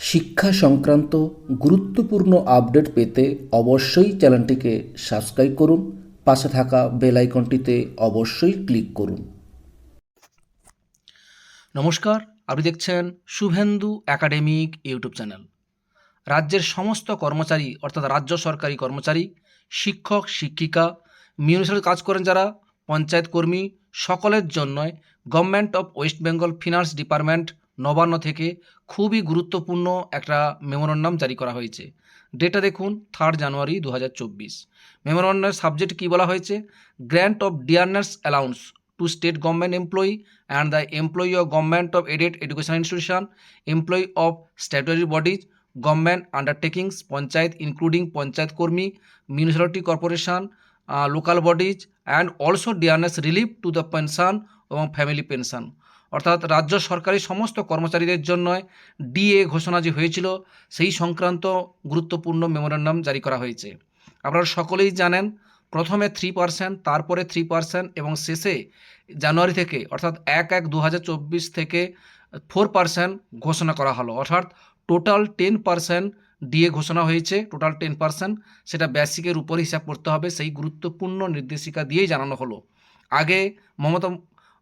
শিক্ষা সংক্রান্ত গুরুত্বপূর্ণ আপডেট পেতে অবশ্যই চ্যানেলটিকে সাবস্ক্রাইব করুন, পাশে থাকা বেল আইকনটিতে অবশ্যই ক্লিক করুন। নমস্কার, আপনি দেখছেন শুভেন্দু একাডেমিক ইউটিউব চ্যানেল। রাজ্যের সমস্ত কর্মচারী, অর্থাৎ রাজ্য সরকারি কর্মচারী, শিক্ষক, শিক্ষিকা, মিউনিসিপ্যাল কাজ করেন যারা, পঞ্চায়েত কর্মী, সকলের জন্যই government of West Bengal finance department Nabanna থেকে খুবই গুরুত্বপূর্ণ একটা মেমোরান্ডাম জারি করা হয়েছে। ডেটা দেখুন থার্ড জানুয়ারি দু হাজার চব্বিশ মেমোরান্ডামের সাবজেক্ট কী বলা হয়েছে? Grant of dearness allowance to state government employee and the employee of government of aided education institution employee of statutory bodies government undertakings panchayat including panchayat কর্মী municipality corporation local bodies and also dearness relief to the pension এবং family pension অর্থাৎ রাজ্য সরকারি সমস্ত কর্মচারীদের জন্য DA ঘোষণা যে হয়েছিল। সেই সংক্রান্ত গুরুত্বপূর্ণ মেমোরান্ডাম জারি করা হয়েছে। আপনারা সকলেই জানেন, প্রথমে থ্রি পার্সেন্ট তারপরে থ্রি পার্সেন্ট এবং শেষে জানুয়ারি থেকে, অর্থাৎ এক এক দু থেকে ফোর পার্সেন্ট ঘোষণা করা হলো। অর্থাৎ টোটাল টেন পার্সেন্ট ডিএ ঘোষণা হয়েছে, টোটাল টেন পার্সেন্ট সেটা বেসিকের উপর হিসাব করতে হবে। সেই গুরুত্বপূর্ণ নির্দেশিকা দিয়েই জানানো হলো। আগে মমতা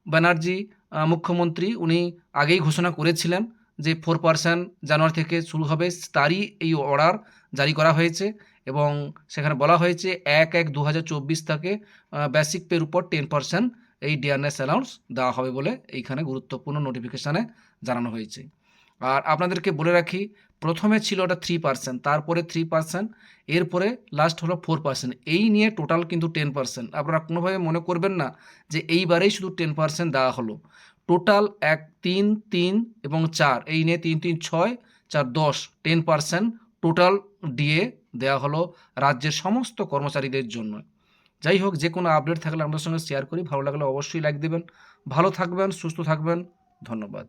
ব্যানার্জি মুখ্যমন্ত্রী উনি আগেই ঘোষণা করেছিলেন যে ফোর পার্সেন্ট জানুয়ারি থেকে শুরু হবে তারই এই অর্ডার জারি করা হয়েছে এবং সেখানে বলা হয়েছে এক এক দু হাজার চব্বিশ থেকে বেসিক পের উপর টেন পার্সেন্ট এই ডিয়ারনেস অ্যালাউন্স দেওয়া হবে বলে এইখানে গুরুত্বপূর্ণ নোটিফিকেশানে জানানো হয়েছে। আর আপনাদেরকে বলে রাখি, প্রথমে ছিল ওটা থ্রি পার্সেন্ট তারপরে থ্রি পার্সেন্ট এরপরে লাস্ট হলো ফোর পার্সেন্ট এই নিয়ে টোটাল কিন্তু টেন পার্সেন্ট আপনারা কোনোভাবে মনে করবেন না যে এইবারেই শুধু টেন পার্সেন্ট দেওয়া হলো। টোটাল এক, তিন তিন এবং চার, এই নিয়ে তিন তিন, ছয়, চার, দশ টেন পার্সেন্ট টোটাল ডিএ দেওয়া হলো রাজ্যের সমস্ত কর্মচারীদের জন্য। যাই হোক, যে কোনো আপডেট থাকলে আমাদের সঙ্গে শেয়ার করি। ভালো লাগলে অবশ্যই লাইক দেবেন। ভালো থাকবেন, সুস্থ থাকবেন। ধন্যবাদ।